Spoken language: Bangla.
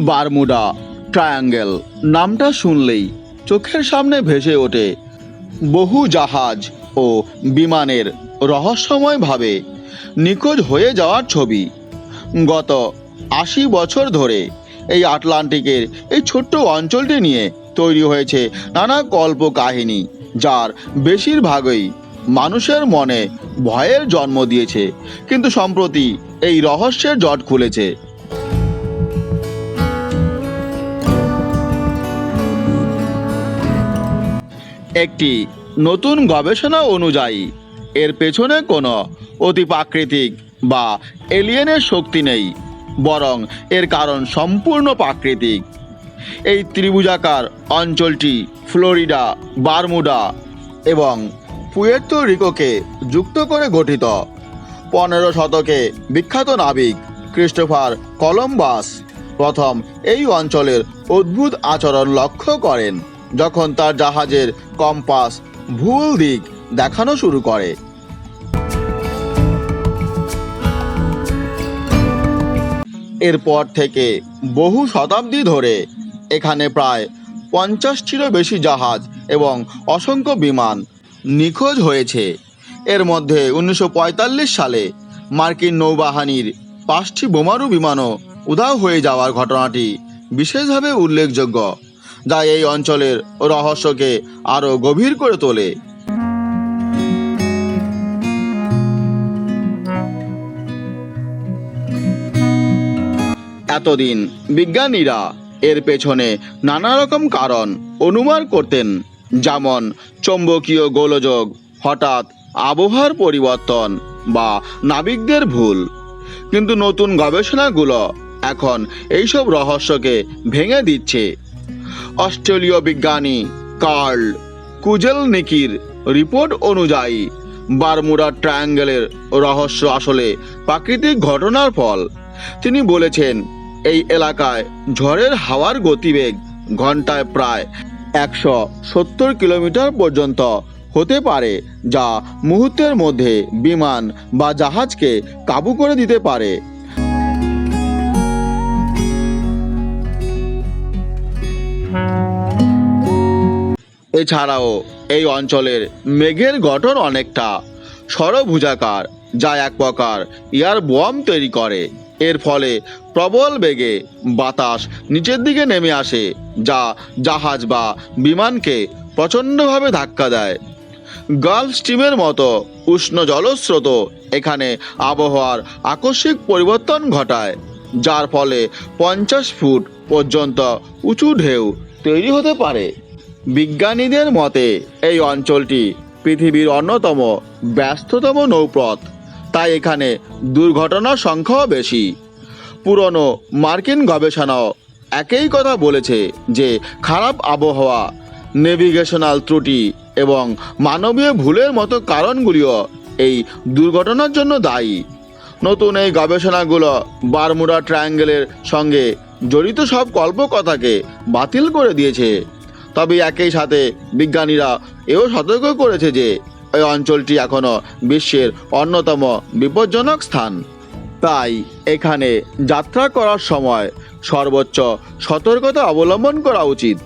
Bermuda, triangle. নামটা শুনলেই চোখের সামনে ভেসে ওঠে বহু জাহাজ ও বিমানের রহস্যময়ভাবে নিখোঁজ হয়ে যাওয়ার ছবি। গত আশি বছর ধরে এই আটলান্টিকের এই ছোট্ট অঞ্চলটি নিয়ে তৈরি হয়েছে নানা কল্প কাহিনী যার বেশিরভাগই মানুষের মনে ভয়ের জন্ম দিয়েছে। কিন্তু সম্প্রতি এই রহস্যের জট খুলেছে। একটি নতুন গবেষণা অনুযায়ী, এর পেছনে কোনো অতিপ্রাকৃতিক বা এলিয়েনের শক্তি নেই, বরং এর কারণ সম্পূর্ণ প্রাকৃতিক। এই ত্রিভুজাকার অঞ্চলটি ফ্লোরিডা, বারমুডা এবং পুয়ের্তো রিকোকে যুক্ত করে গঠিত। পনেরো শতকে বিখ্যাত নাবিক ক্রিস্টোফার কলম্বাস প্রথম এই অঞ্চলের অদ্ভুত আচরণ লক্ষ্য করেন। যখন তার জাহাজের কম্পাস ভুল দিক দেখানো শুরু করে। এরপর থেকে বহু শতাব্দী ধরে এখানে প্রায় পঞ্চাশটিরও বেশি জাহাজ এবং অসংখ্য বিমান নিখোঁজ হয়েছে। এর মধ্যে উনিশশো পঁয়তাল্লিশ সালে মার্কিন নৌবাহিনীর পাঁচটি বোমারু বিমানও উধাও হয়ে যাওয়ার ঘটনাটি বিশেষভাবে উল্লেখযোগ্য। যা এই অঞ্চলের রহস্যকে আরও গভীর করে তোলে। এতদিন বিজ্ঞানীরা এর পেছনে নানা রকম কারণ অনুমান করতেন, যেমন চৌম্বকীয় গোলযোগ, হঠাৎ আবহাওয়ার পরিবর্তন বা নাবিকদের ভুল। কিন্তু নতুন গবেষণাগুলো এখন এইসব রহস্যকে ভেঙে দিচ্ছে। অস্ট্রেলীয় বিজ্ঞানী কার্ল কুজেলনিকির রিপোর্ট অনুযায়ী, বারমুডা ট্রায়াঙ্গেলের রহস্য আসলে প্রাকৃতিক ঘটনার ফল। তিনি বলেছেন, এই এলাকায় ঝড়ের হাওয়ার গতিবেগ ঘন্টায় প্রায় একশো সত্তর কিলোমিটার পর্যন্ত হতে পারে, যা মুহূর্তের মধ্যে বিমান বা জাহাজকে কাবু করে দিতে পারে। এছাড়াও এই অঞ্চলের মেঘের গঠন অনেকটা সরভুজাকার যা এক প্রকার ইয়ার বম তৈরি করে। এর ফলে প্রবল বেগে বাতাস নিচের দিকে নেমে আসে, যা জাহাজ বা বিমানকে প্রচণ্ডভাবে ধাক্কা দেয়। গালফ স্ট্রিমের মতো উষ্ণ জলস্রোত এখানে আবহাওয়ার আকস্মিক পরিবর্তন ঘটায়, যার ফলে পঞ্চাশ ফুট পর্যন্ত উঁচু ঢেউ তৈরি হতে পারে। বিজ্ঞানীদের মতে, এই অঞ্চলটি পৃথিবীর অন্যতম ব্যস্ততম নৌপথ। তাই এখানে দুর্ঘটনার সংখ্যাও বেশি। পুরনো মার্কিন গবেষণাও একই কথা বলেছে যে, খারাপ আবহাওয়া, নেভিগেশনাল ত্রুটি এবং মানবীয় ভুলের মতো কারণগুলিও এই দুর্ঘটনার জন্য দায়ী। নতুন এই গবেষণাগুলো বারমুডা ট্রায়াঙ্গেলের সঙ্গে জড়িত সব কল্পকথাকে বাতিল করে দিয়েছে। তবে একই সাথে বিজ্ঞানীরা এও সতর্ক করেছে যে এই অঞ্চলটি এখনও বিশ্বের অন্যতম বিপজ্জনক স্থান। তাই এখানে যাত্রা করার সময় সর্বোচ্চ সতর্কতা অবলম্বন করা উচিত।